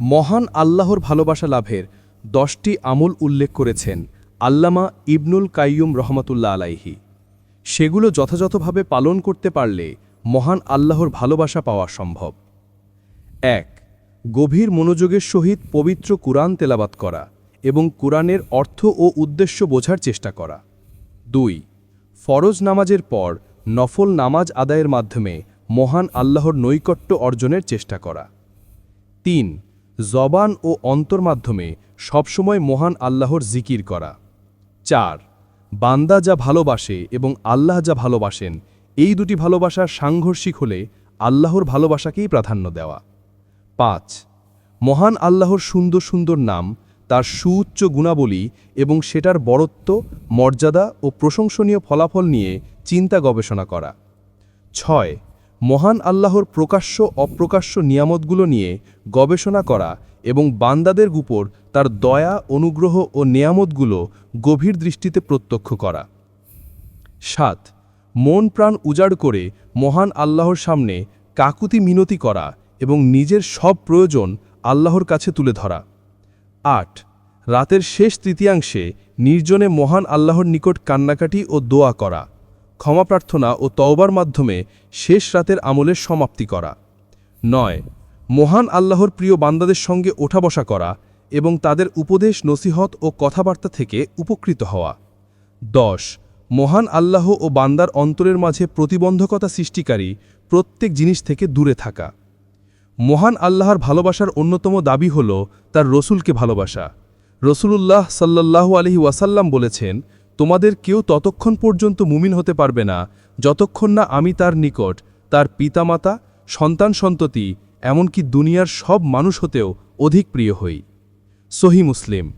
মহান আল্লাহর ভালোবাসা লাভের দশটি আমল উল্লেখ করেছেন আল্লামা ইবনুল কাইয়ুম রহমতুল্লাহ আলাইহি। সেগুলো যথাযথভাবে পালন করতে পারলে মহান আল্লাহর ভালোবাসা পাওয়া সম্ভব। এক, গভীর মনোযোগের সহিত পবিত্র কুরআন তেলাবাত করা এবং কুরআনের অর্থ ও উদ্দেশ্য বোঝার চেষ্টা করা। দুই, ফরজ নামাজের পর নফল নামাজ আদায়ের মাধ্যমে মহান আল্লাহর নৈকট্য অর্জনের চেষ্টা করা। তিন জবান ও অন্তর মাধ্যমে সবসময় মহান আল্লাহর জিকির করা। চার, বান্দা যা ভালোবাসে এবং আল্লাহ যা ভালোবাসেন, এই দুটি ভালোবাসা সাংঘর্ষিক হলে আল্লাহর ভালোবাসাকেই প্রাধান্য দেওয়া। পাঁচ, মহান আল্লাহর সুন্দর সুন্দর নাম, তার সুউচ্চ গুণাবলী এবং সেটার বড়ত্ব, মর্যাদা ও প্রশংসনীয় ফলাফল নিয়ে চিন্তা গবেষণা করা। ছয় মহান আল্লাহর প্রকাশ্য, অপ্রকাশ্য নিয়ামতগুলো নিয়ে গবেষণা করা এবং বান্দাদের উপর তার দয়া, অনুগ্রহ ও নিয়ামতগুলো গভীর দৃষ্টিতে প্রত্যক্ষ করা। সাত, মন প্রাণ উজাড় করে মহান আল্লাহর সামনে কাকুতি মিনতি করা এবং নিজের সব প্রয়োজন আল্লাহর কাছে তুলে ধরা। আট, রাতের শেষ তৃতীয়াংশে নির্জনে মহান আল্লাহর নিকট কান্নাকাটি ও দোয়া করা। ক্ষমা প্রার্থনা ও তওবার মাধ্যমে শেষ রাতের আমলের সমাপ্তি করা। নয়, মহান আল্লাহর প্রিয় বান্দাদের সঙ্গে ওঠা বসা করা এবং তাদের উপদেশ, নসিহত ও কথাবার্তা থেকে উপকৃত হওয়া। দশ, মহান আল্লাহ ও বান্দার অন্তরের মাঝে প্রতিবন্ধকতা সৃষ্টিকারী প্রত্যেক জিনিস থেকে দূরে থাকা। মহান আল্লাহর ভালোবাসার অন্যতম দাবি হল তার রসুলকে ভালোবাসা। রসুলুল্লাহ সাল্লাল্লাহু আলহি ওয়াসাল্লাম বলেছেন তোমাদের কেউ ততক্ষণ পর্যন্ত মুমিন হতে পারবে না, যতক্ষণ না আমি তার নিকট, তার পিতামাতা, সন্তান সন্ততি, এমনকি দুনিয়ার সব মানুষ হতেও অধিক প্রিয় হই। সহি মুসলিম।